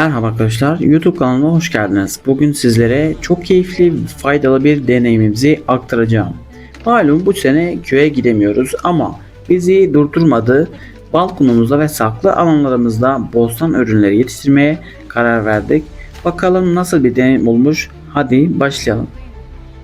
Merhaba arkadaşlar, YouTube kanalıma hoş geldiniz. Bugün sizlere çok keyifli, faydalı bir deneyimimizi aktaracağım. Malum bu sene köye gidemiyoruz ama bizi durdurmadı. Balkonumuzda ve saklı alanlarımızda bostan ürünleri yetiştirmeye karar verdik. Bakalım nasıl bir deneyim olmuş? Hadi başlayalım.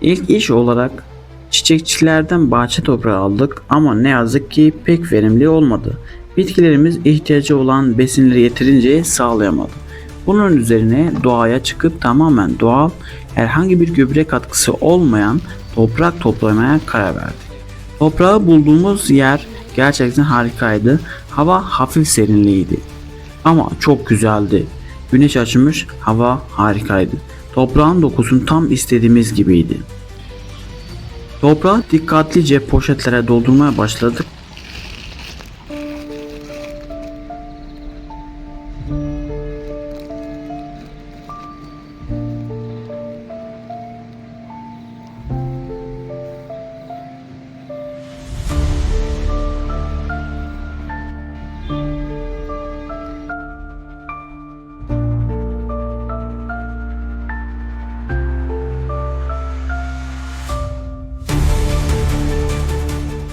İlk iş olarak çiçekçilerden bahçe toprağı aldık ama ne yazık ki pek verimli olmadı. Bitkilerimiz ihtiyacı olan besinleri yeterince sağlayamadı. Bunun üzerine doğaya çıkıp tamamen doğal, herhangi bir gübre katkısı olmayan toprak toplamaya karar verdik. Toprağı bulduğumuz yer gerçekten harikaydı. Hava hafif serinliydi. Ama çok güzeldi. Güneş açmış, hava harikaydı. Toprağın dokusu tam istediğimiz gibiydi. Toprağı dikkatlice poşetlere doldurmaya başladık.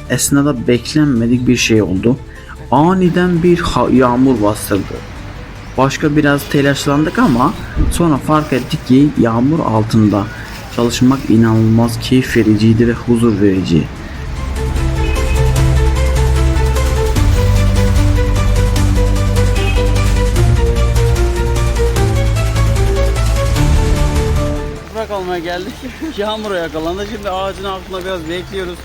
Esnada beklenmedik bir şey oldu. Aniden bir yağmur bastırdı. Başka biraz telaşlandık ama sonra fark ettik ki yağmur altında çalışmak inanılmaz keyif vericiydi ve huzur verici. Toprak almaya geldik. Yağmura yakalandı. Şimdi ağacın altında biraz bekliyoruz.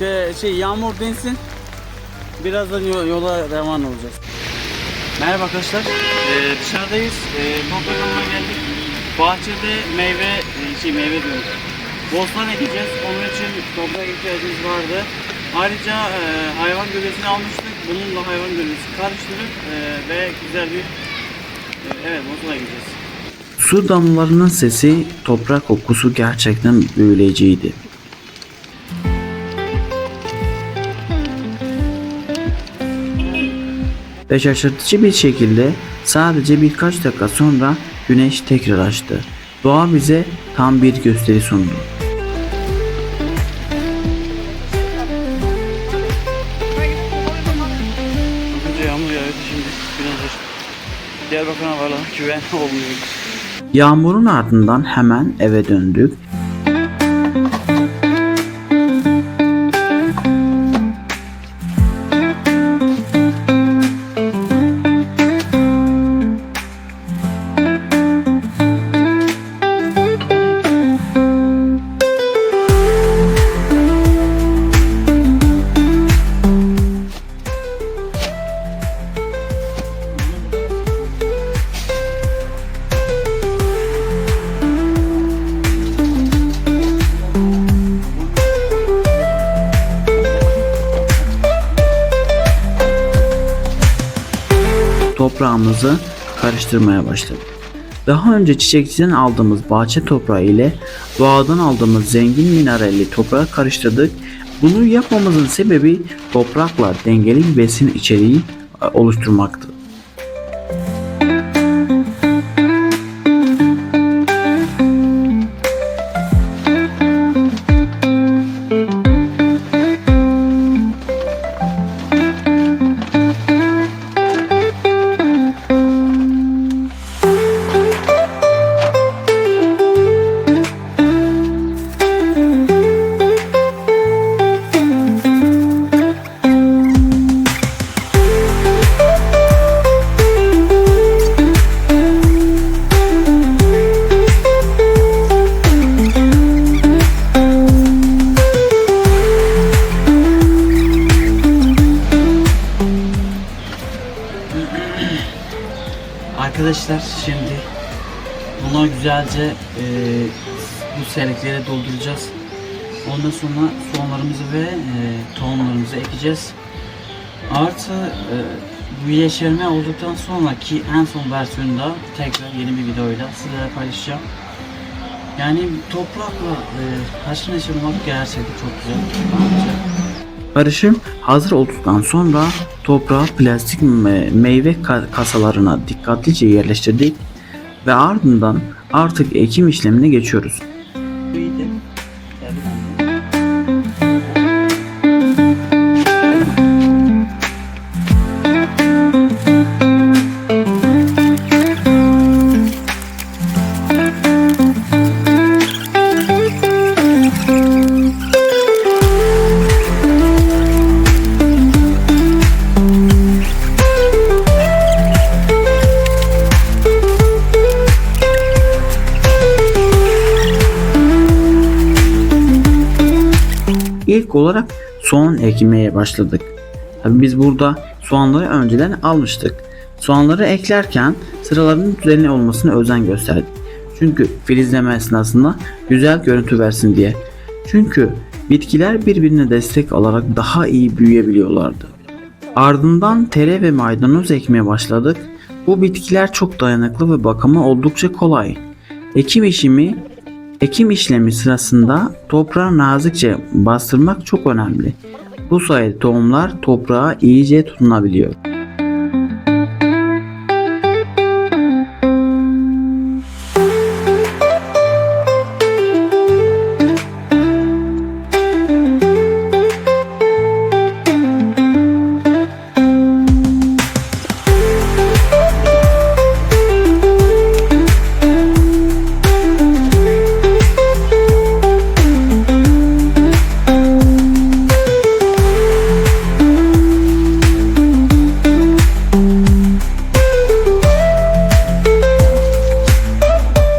Ve şey yağmur dinsin. Birazdan yo- yola devam olacağız. Merhaba arkadaşlar. Ee, dışarıdayız. Ee, toprak almaya geldik. Bahçede meyve, e, şey meyve diyorum. Bostan ekeceğiz. Onun için toprak ihtiyacımız vardı. Ayrıca e, hayvan gübresini almıştık. Bununla hayvan gübresi karıştırıp e, ve güzel bir e, evet bostan ekeceğiz. Su damlalarının sesi, toprak kokusu gerçekten büyüleyiciydi. Ve şaşırtıcı bir şekilde sadece birkaç dakika sonra güneş tekrar açtı. Doğa bize tam bir gösteri sundu. Önce yağmur yağıyordu şimdi biraz Diyarbakır havalı güven olmuyor. Yağmurun ardından hemen eve döndük. Toprağımızı karıştırmaya başladık. Daha önce çiçekçiden aldığımız bahçe toprağı ile doğadan aldığımız zengin mineralli toprağı karıştırdık. Bunu yapmamızın sebebi toprakla dengeli besin içeriği e, oluşturmaktı. Arkadaşlar şimdi bunları güzelce e, bu seleklere dolduracağız. Ondan sonra soğanlarımızı ve e, tohumlarımızı ekeceğiz. Artı e, bu yeşerme olduktan sonraki en son versiyonda tekrar yeni bir videoyla sizlerle paylaşacağım. Yani toprakla e, haşır neşir olmak gerçekten çok güzel. Bence. Karışım hazır olduktan sonra toprağı plastik me- meyve ka- kasalarına dikkatlice yerleştirdik ve ardından artık ekim işlemine geçiyoruz. İlk olarak soğan ekmeye başladık. Tabii biz burada soğanları önceden almıştık. Soğanları eklerken sıralarının düzenli olmasına özen gösterdik. Çünkü filizleme esnasında güzel görüntü versin diye. Çünkü bitkiler birbirine destek alarak daha iyi büyüyebiliyorlardı. Ardından tere ve maydanoz ekmeye başladık. Bu bitkiler çok dayanıklı ve bakımı oldukça kolay. Ekim işimi Ekim işlemi sırasında toprağı nazikçe bastırmak çok önemli. Bu sayede tohumlar toprağa iyice tutunabiliyor.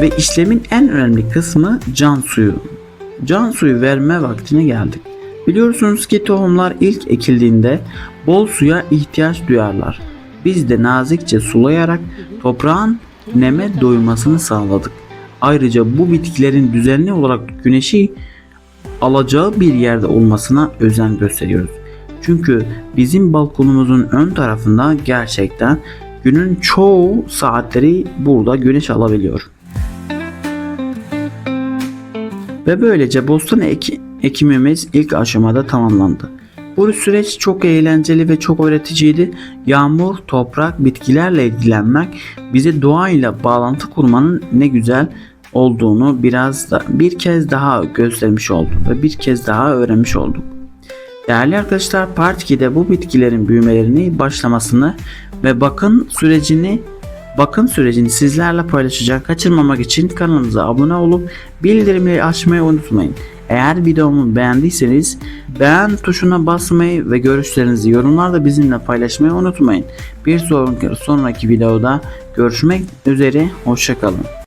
Ve işlemin en önemli kısmı can suyu. Can suyu verme vaktine geldik. Biliyorsunuz ki tohumlar ilk ekildiğinde bol suya ihtiyaç duyarlar. Biz de nazikçe sulayarak toprağın neme doymasını sağladık. Ayrıca bu bitkilerin düzenli olarak güneşi alacağı bir yerde olmasına özen gösteriyoruz. Çünkü bizim balkonumuzun ön tarafında gerçekten günün çoğu saatleri burada güneş alabiliyor. Ve böylece bostan eki- ekimimiz ilk aşamada tamamlandı. Bu süreç çok eğlenceli ve çok öğreticiydi. Yağmur, toprak, bitkilerle ilgilenmek bize doğayla bağlantı kurmanın ne güzel olduğunu biraz da bir kez daha göstermiş oldu ve bir kez daha öğrenmiş olduk. Değerli arkadaşlar Part 2'de bu bitkilerin büyümelerini başlamasını ve bakın sürecini bakım sürecini sizlerle paylaşacak. Kaçırmamak için kanalımıza abone olup bildirimleri açmayı unutmayın. Eğer videomu beğendiyseniz beğen tuşuna basmayı ve görüşlerinizi yorumlarda bizimle paylaşmayı unutmayın. Bir sonraki, videoda görüşmek üzere. Hoşçakalın.